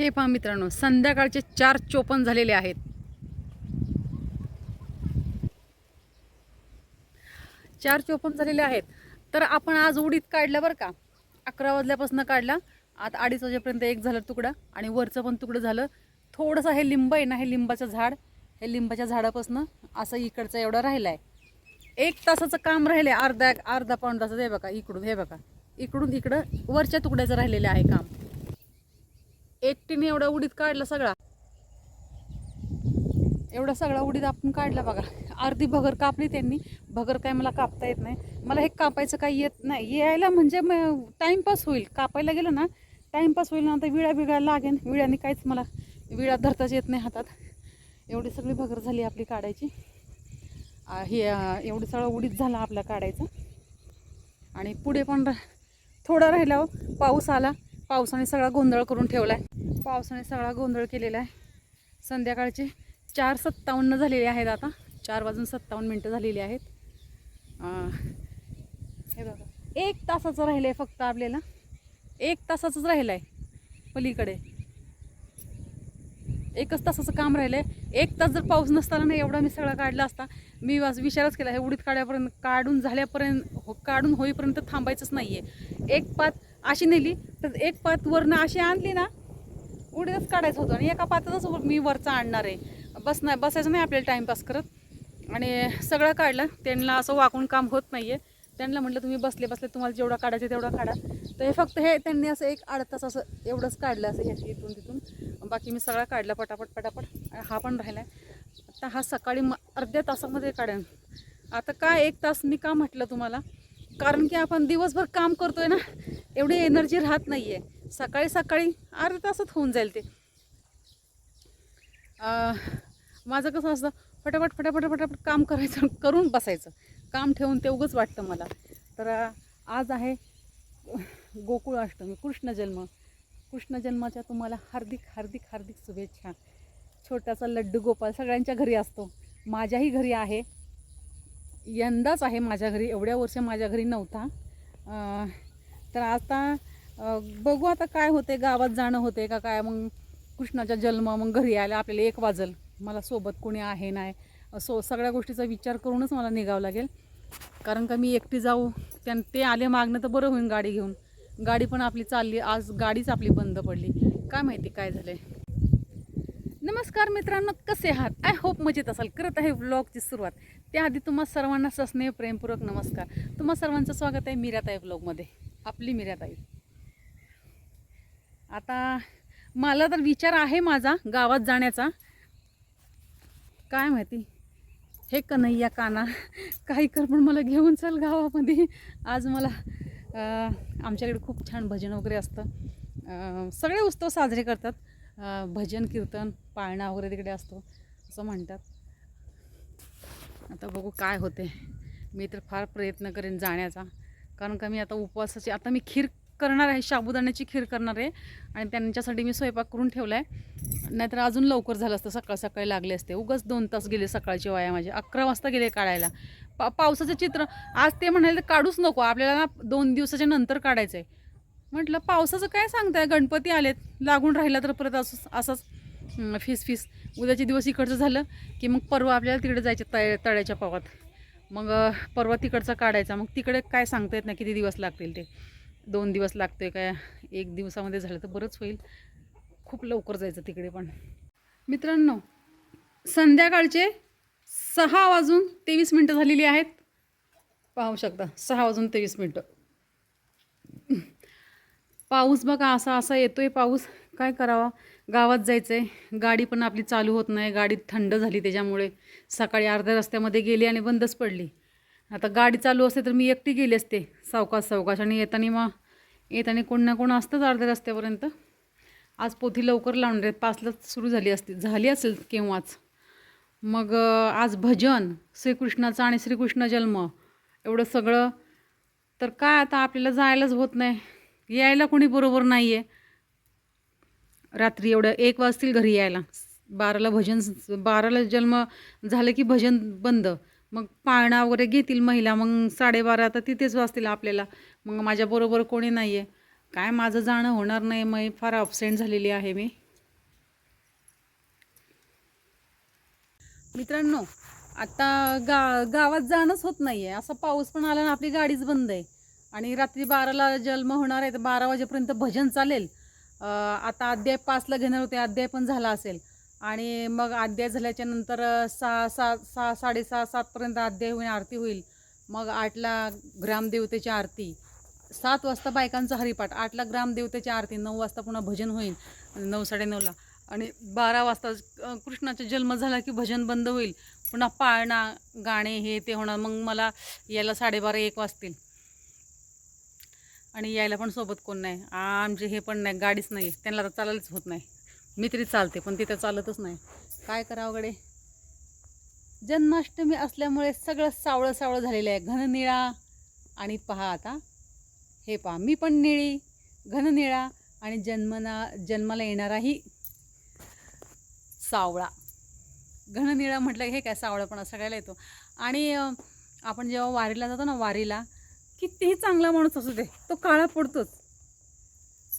हे पहा मित्रांनो संध्याकाळचे चार चोपन झालेले आहेत. चार चोपन झालेले आहेत. तर आपण आज उडीत काढलं बरं का. अकरा वाजल्यापासून काढला. आता अडीच वाजेपर्यंत एक झालं तुकडा आणि वरचं पण तुकडं झालं. थोडंसं हे लिंब आहे ना हे लिंबाचं झाड हे लिंबाच्या झाडापासून असं इकडचं एवढं राहिलं आहे एक तासाचं काम राहिलं आहे अर्धा अर्धा पाऊण तासाचं. हे बघा इकडून हे बघा. इकडून इकडं वरच्या तुकड्याचं राहिलेलं आहे काम. एकटीने एवढा उडीत काढला सगळा. एवढा सगळा उडीद आपण काढला बघा. अर्धी भगर कापली त्यांनी. भगर काय मला कापता येत नाही. मला हे कापायचं काही येत नाही. यायला म्हणजे मग टाईमपास होईल. कापायला गेलं ना टाईमपास होईल ना तर विळा बिळा लागेल. विळ्याने काहीच मला विळा धरताच येत नाही हातात. एवढी सगळी भगर झाली आपली काढायची. हे एवढी एवढं सगळं उडीद झालं आपलं काढायचं. आणि पुढे पण रा- थोडा राहिला हो. पाऊस आला. पावसाने सगळा गोंधळ करून ठेवला आहे पावसाने सगळा गोंधळ केलेला आहे. संध्याकाळचे चार सत्तावन्न झालेले आहेत आता. चार वाजून सत्तावन्न मिनटं झालेली आहेत. हे बघा. एक तासाचं राहिलं आहे फक्त आपल्याला. एक तासाचंच राहिलं आहे पलीकडे. एकच तासाचं काम राहिलं आहे एक तास जर पाऊस नसताना नाही एवढा मी सगळा काढला असता मी वाज विचारच केला हे उडीत काढ्यापर्यंत काढून झाल्यापर्यंत हो काढून होईपर्यंत थांबायचंच नाही आहे एक पात अशी नेली. तर एक पात वरनं अशी आणली ना उडीदच काढायचं होतं. आणि एका पातातच मी वरचा आणणार आहे. बस नाही बसायचं नाही आपल्याला टाईमपास करत. आणि सगळं काढलं. त्यांना असं वाकून काम होत नाही आहे त्यांना म्हटलं तुम्ही बसले बसले तुम्हाला जेवढा काढायचं तेवढा काढा. तर हे फक्त हे त्यांनी असं एक अर्धा तास असं एवढंच काढलं असं हे इथून तिथून. बाकी मी सगळा काढला पटापट पटापट. हा पण राहिला आता हा सकाळी म अर्ध्या तासामध्ये काढेन. आता काय एक तास मी का म्हटलं तुम्हाला? कारण की आपण दिवसभर काम करतोय ना एवढी एनर्जी राहत नाही आहे सकाळी सकाळी अर्ध्या तासात होऊन जाईल ते. माझं कसं असतं फटाफट फटाफट फटाफट काम करायचं करून बसायचं. काम ठेवून ते उगंच वाटतं मला. तर आज आहे गोकुळ अष्टमी कृष्ण जन्म. कृष्ण जन्माच्या तुम्हाला हार्दिक हार्दिक हार्दिक शुभेच्छा. छोटासा लड्डू गोपाल सगळ्यांच्या घरी असतो. माझ्याही घरी आहे. यंदाच आहे माझ्या घरी एवढ्या वर्ष माझ्या घरी नव्हता. तर आता बघू आता काय होते गावात जाणं होते का काय मग कृष्णाचा जन्म मग घरी यायला आपल्याला एक वाजल. मला सोबत कोणी आहे नाही सो सगळ्या गोष्टीचा विचार करूनच मला निघावं लागेल. कारण का मी एकटी जाऊ त्यां ते आले मागणं तर बरं होईल गाडी घेऊन. गाडी पण आपली चालली आज गाडीच आपली बंद पडली. काय माहिती काय झालं नमस्कार मित्रांनो कसे आहात? आय होप मजेत असाल. करत आहे व्लॉगची सुरुवात. त्याआधी तुम्हा सर्वांना सस्नेह प्रेमपूर्वक नमस्कार. तुम्हा सर्वांचं स्वागत आहे मीराताई ब्लॉगमध्ये. आपली मीराताई. आता मला तर विचार आहे माझा गावात जाण्याचा. काय माहिती? हे कन्हैया काना काही कर पण मला घेऊन चल गावामध्ये. आज मला आमच्याकडे खूप छान भजन वगैरे असतं. सगळे उत्सव साजरे करतात. भजन कीर्तन पाळणा वगैरे तिकडे असतो असं म्हणतात. आता बघू काय होते. मी तर फार प्रयत्न करेन जाण्याचा. कारण का मी आता उपवासाची आता मी खीर करणार आहे साबुदाण्याची खीर करणार आहे. आणि त्यांच्यासाठी मी स्वयंपाक करून ठेवला आहे नाहीतर अजून लवकर झालं असतं सकाळ सकाळी लागले असते. उगाच दोन तास गेले सकाळचे वाया माझे. अकरा वाजता गेले काढायला. पा पावसाचं चित्र आज ते म्हणाले तर काढूच नको. आपल्याला ना दोन दिवसाच्या नंतर काढायचं आहे म्हटलं पावसाचं काय सांगताय? गणपती आलेत. लागून राहिला तर परत असंच असंच. Fees fees. उद्याचे दिवस इकडचं झालं की मग परवा आपल्याला तिकडे जायचे तळ तळ्याच्या पावात. मग परवा तिकडचा काढायचा. मग तिकडे काय सांगता येत नाही किती दिवस लागतील ते. दोन दिवस लागतोय काय? एक दिवसामध्ये झालं तर बरंच होईल. खूप लवकर जायचं तिकडे पण. मित्रांनो संध्याकाळचे सहा वाजून तेवीस मिनटं झालेली आहेत. पाहू शकता सहा वाजून तेवीस मिनटं. पाऊस बघा असा असा येतोय पाऊस. काय करावा? गावात जायचं आहे गाडी पण आपली चालू होत नाही. गाडी थंड झाली त्याच्यामुळे. सकाळी अर्ध्या रस्त्यामध्ये गेली आणि बंदच पडली. आता गाडी चालू असते तर मी एकटी गेली असते. सावकाश सावकाश. आणि येताना मग येताना कोण ना कोण असतंच अर्ध्या रस्त्यापर्यंत. आज पोथी लवकर लावणार आहेत. पाचलाच सुरू झाली असते झाली असेल केव्हाच. मग आज भजन श्रीकृष्णाचा आणि श्रीकृष्ण जन्म. एवढं सगळं. तर काय आता आपल्याला जायलाच होत नाही. यायला कोणी बरोबर नाही आहे रात्री एवढं एक वाजतील घरी यायला. बाराला भजन बाराला जन्म झालं की भजन बंद. मग पाळणा वगैरे घेतील महिला मग साडेबारा आता तिथेच वाजतील आपल्याला. मग माझ्याबरोबर कोणी नाही आहे काय माझं जाणं होणार नाही मग फार अपसेंट झालेली आहे मी. मित्रांनो आत्ता गा गावात जाणंच होत नाही आहे असा पाऊस पण आला ना आपली गाडीच बंद आहे. आणि रात्री बाराला जन्म होणार आहे तर बारा वाजेपर्यंत भजन चालेल. आता अध्याय पाचला घेणार होते अध्याय पण झाला असेल. आणि मग अध्याय झाल्याच्यानंतर सहा सहा सहा साडेसहा सातपर्यंत अध्याय होईल आरती होईल. मग आठला ग्रामदेवतेची आरती. सात वाजता बायकांचा हरिपाठ आठला ग्रामदेवतेची आरती नऊ वाजता पुन्हा भजन होईल. नऊ साडेनऊला. आणि बारा वाजता कृष्णाचा जन्म झाला की भजन बंद होईल. पुन्हा पाळणा गाणे हे ते होणार. मग मला यायला साडेबारा एक वाजतील. आणि यायला पण सोबत कोण नाही. आमचे हे पण नाही गाडीच नाही. त्यांना तर चालायलाच होत नाही. मी तरी चालते पण तिथं चालतच नाही. काय करावं गडे जन्माष्टमी असल्यामुळे सगळं सावळं सावळं झालेलं आहे. घननिळा आणि पहा आता. हे पहा मी पण निळी घननिळा आणि जन्मना जन्माला येणाराही सावळा. घननिळा म्हटलं हे काय सावळापणा सगळ्याला येतो. आणि आपण जेव्हा वारीला जातो ना वारीला कितीही चांगला माणूस असू दे तो काळा पडतोच.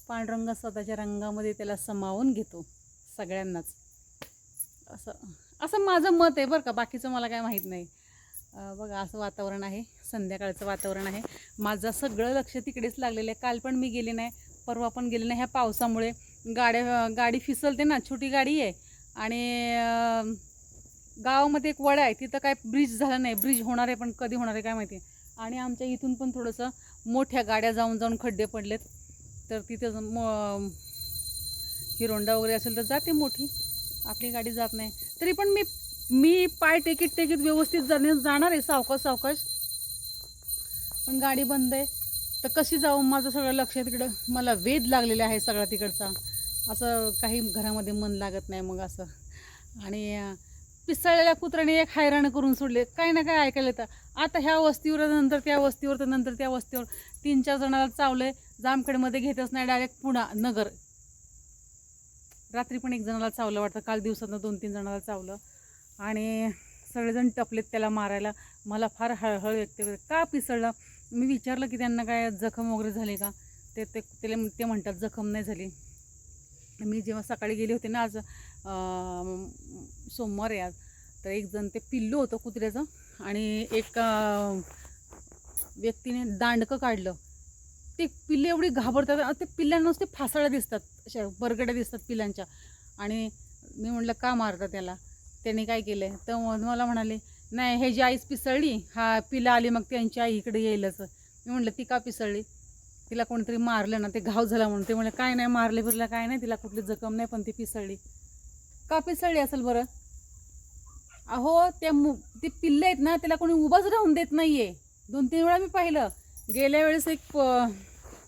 पांडुरंग स्वतःच्या रंगामध्ये त्याला समावून घेतो सगळ्यांनाच. असं असं माझं मत आहे बरं का बाकीचं मला काय माहीत नाही. बघा असं वातावरण आहे संध्याकाळचं वातावरण आहे. माझं सगळं लक्ष तिकडेच लागलेलं आहे. काल पण मी गेले नाही परवा पण गेले नाही. ह्या पावसामुळे गाड्या गाडी फिसलते ना छोटी गाडी आहे. आणि गावामध्ये एक वडा आहे तिथं काय ब्रिज झालं नाही. ब्रिज होणार आहे पण कधी होणार आहे काय माहिती. आहे आणि आमच्या इथून पण थोडंसं मोठ्या गाड्या जाऊन जाऊन खड्डे पडलेत. तर तिथं म मो हिरोंडा वगैरे असेल तर जाते मोठी. आपली गाडी जात नाही. तरी पण मी मी पाय टेकीत टेकीत व्यवस्थित जाणे जाणार आहे सावकाश सावकाश. पण गाडी बंद आहे. तर कशी जाऊ माझं सगळं लक्ष तिकडं. मला वेध लागलेला आहे सगळा तिकडचा. असं काही घरामध्ये मन लागत नाही मग असं. आणि पिसळलेल्या कुत्र्याने एक हैराण करून सोडले. काय ना काय ऐकायला येतं. आता ह्या वस्तीवर नंतर त्या वस्तीवर तर नंतर त्या वस्तीवर. तीन चार जणाला चावलंय जामखेडमध्ये घेतच नाही. डायरेक्ट पुणा नगर. रात्री पण एक जणाला चावलं वाटतं. काल दिवसातनं दोन तीन जणाला चावलं. आणि सगळेजण टपलेत त्याला मारायला. मला फार हळहळ व्यक्त का पिसळलं? मी विचारलं की त्यांना काय जखम वगैरे झाली का? ते ते त्याला ते म्हणतात जखम नाही झाली. मी जेव्हा सकाळी गेले होते ना आज सोमवार या आज तर एक जण ते पिल्लू होतं कुत्र्याचं आणि एक व्यक्तीने दांडकं काढलं. ते पिल्ले एवढी घाबरतात ते पिल्ल्यांना नुसते फासाळ्या दिसतात अशा बरगड्या दिसतात पिल्लांच्या. आणि मी म्हटलं का मारता त्याला? त्याने काय केलं तर मग मला म्हणाले नाही हे जी आईच पिसळली हा पिलं आली मग त्यांची आई इकडे येईलच. मी म्हटलं ती का पिसळली? तिला कोणीतरी मारलं ना ते घाव झाला म्हणून. ते म्हणलं काय नाही मारले फिरलं काय नाही तिला कुठली जखम नाही पण ती पिसळली. का पिसळली असेल बरं. अहो त्या मु ते पिल्ले आहेत ना त्याला कोणी उभाच राहून देत नाहीये. दोन तीन वेळा मी पाहिलं. गेल्या वेळेस एक प-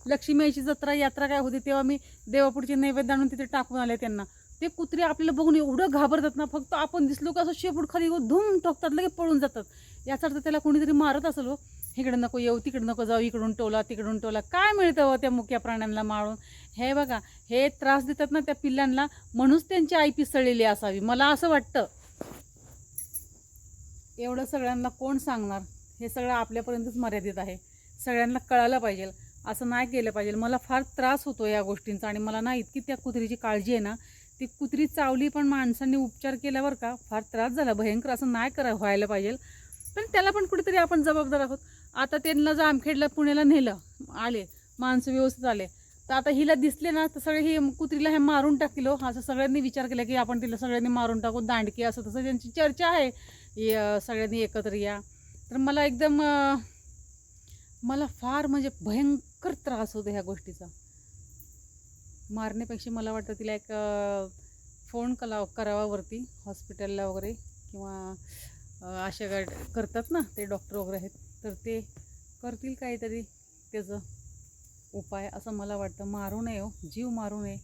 लक्ष्मीची जत्रा यात्रा काय होती तेव्हा मी देवापुढचे नैवेद्य आणून तिथे टाकून आले त्यांना. ते कुत्रे आपल्याला बघून एवढं घाबरतात ना फक्त आपण दिसलो का असं शेपूट खाली धूम ठोकतात लगे पळून जातात. याचा अर्थ त्याला कोणीतरी मारत असेल हो. इकडं नको येऊ तिकडं नको जाऊ इकडून टोला तिकडून टोला. काय मिळतं व त्या मुक्या प्राण्यांना मारून हे बघा हे त्रास देतात ना त्या पिल्लांना म्हणूनच त्यांची आई पिसळलेली असावी. मला असं वाटतं. एवढं सगळ्यांना कोण सांगणार? हे सगळं आपल्यापर्यंतच मर्यादित आहे. सगळ्यांना कळायला पाहिजे. असं नाही केलं पाहिजे. मला फार त्रास होतो या गोष्टींचा आणि मला ना इतकी त्या कुत्रीची काळजी आहे ना ती कुत्री चावली पण माणसांनी उपचार केल्यावर का फार त्रास झाला. भयंकर असं नाही करा व्हायला पाहिजे. पण त्याला पण कुठेतरी आपण जबाबदार आहोत. आता त्यांना जामखेडला पुण्याला नेलं. आले. माणसं व्यवस्थित आले. तर आता हिला दिसले ना तर सगळे ही कुत्रीला हे मारून टाकलं हो. असं सगळ्यांनी विचार केला की आपण तिला सगळ्यांनी मारून टाकू दांडकी असं तसं त्यांची चर्चा आहे सगळ्यांनी एकत्र या. तर मला एकदम मला फार म्हणजे भयंकर त्रास होतो ह्या गोष्टीचा. मारण्यापेक्षा मला वाटतं तिला एक फोन कला करावा वरती हॉस्पिटलला वगैरे किंवा अशा करतात ना ते डॉक्टर वगैरे आहेत. तर ते करतील काहीतरी त्याचं उपाय असं मला वाटतं. मारू नये हो. जीव मारू नये.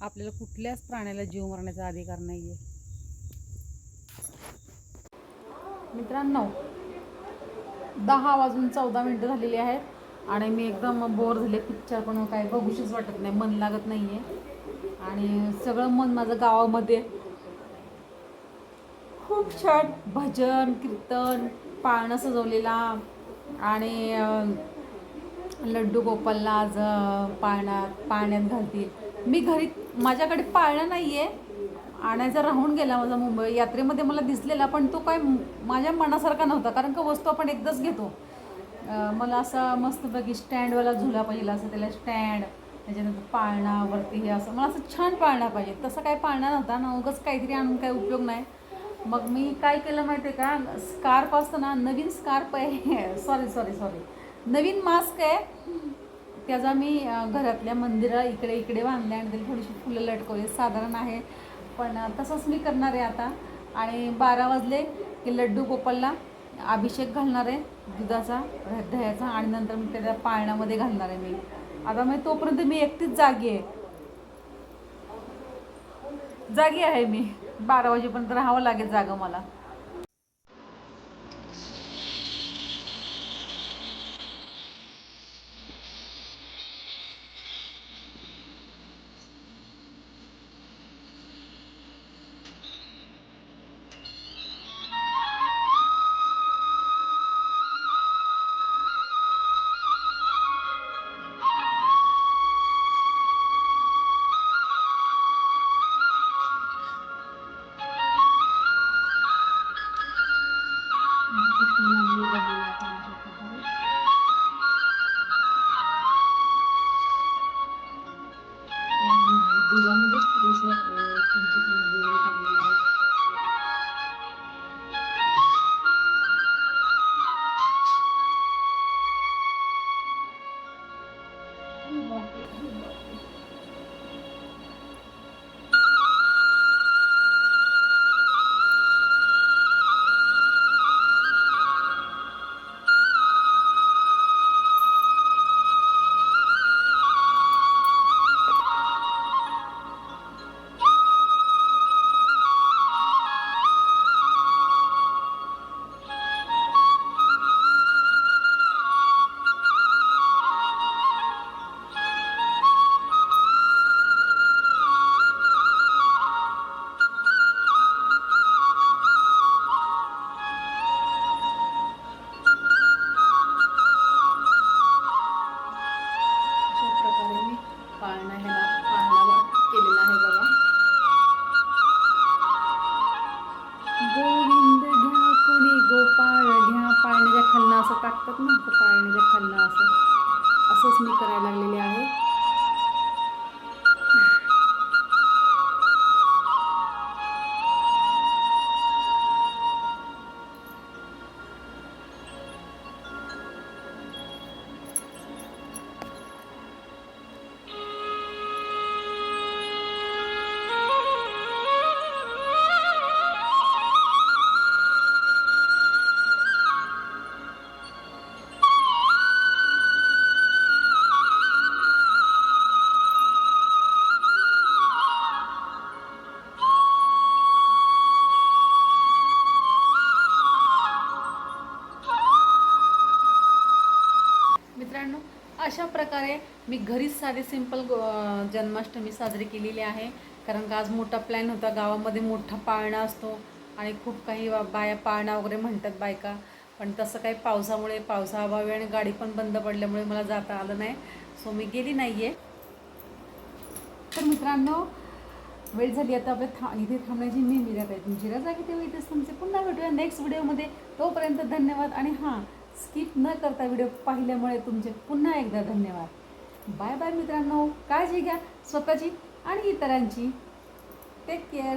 आपल्याला कुठल्याच प्राण्याला जीव मारण्याचा अधिकार नाही आहे मित्रांनो दहा वाजून चौदा मिनटं झालेली आहेत आणि मी एकदम बोर झाले. पिक्चर पण काय बघूशीच वाटत नाही. मन लागत नाही आहे आणि सगळं मन माझं गावामध्ये. खूप छान. भजन कीर्तन पाळणं सजवलेला आणि लड्डू गोपालला आज पाळण्यात पाळण्यात घालतील. मी घरी माझ्याकडे पाळणं नाही आहे आणायचा राहून गेला माझा मुंबई. यात्रेमध्ये मला दिसलेला पण तो काय माझ्या मनासारखा नव्हता कारण का वस्तू आपण एकदाच घेतो. मला असा मस्तपैकी स्टँडवाला झुला पाहिजे असं त्याला स्टँड त्याच्यानंतर पाळणा वरती हे असं. मला असं छान पाळणा पाहिजे. तसं काय पाळणा नव्हता ना उगाच काहीतरी आणून काही उपयोग नाही. मग मी काय केलं माहिती आहे का? स्कार्फ असतं ना नवीन स्कार्फ आहे. सॉरी सॉरी सॉरी नवीन मास्क आहे. त्याचा मी घरातल्या मंदिरा इकडे इकडे बांधले आणि त्याला थोडीशी फुलं लटकवली. साधारण आहे. पण तसंच मी करणार आहे आता. आणि बारा वाजले की लड्डू गोपालला अभिषेक घालणार आहे. दुधाचा दह्याचा. आणि नंतर मी त्याच्या पाळण्यामध्ये घालणार आहे मी. आता मग तोपर्यंत मी एकटीच जागी आहे. जागी आहे मी. बारा वाजेपर्यंत राहावं लागेल जागं मला. Thank you. अशा प्रकारे मी घरीच साधी सिंपल जन्माष्टमी साजरी केलेली आहे. कारण का आज मोठा प्लॅन होता. गावामध्ये मोठा पाळणा असतो. आणि खूप काही बाया पाळणा वगैरे म्हणतात बायका. पण तसं काही पावसामुळे पावसाअभावी आणि गाडी पण बंद पडल्यामुळे मला जाता आलं नाही. सो मी गेली नाही आहे तर मित्रांनो वेळ झाली आता आपल्या था इथे थांबण्याची मी मिरत आहे. तुमची रजा किती वेळ इथेच तुमचे पुन्हा भेटूया नेक्स्ट व्हिडिओमध्ये तोपर्यंत धन्यवाद. आणि हां स्किप न करता व्हिडिओ पाहिल्यामुळे तुमचे पुन्हा एकदा धन्यवाद. बाय बाय मित्रांनो काळजी घ्या स्वतःची आणि इतरांची. Take care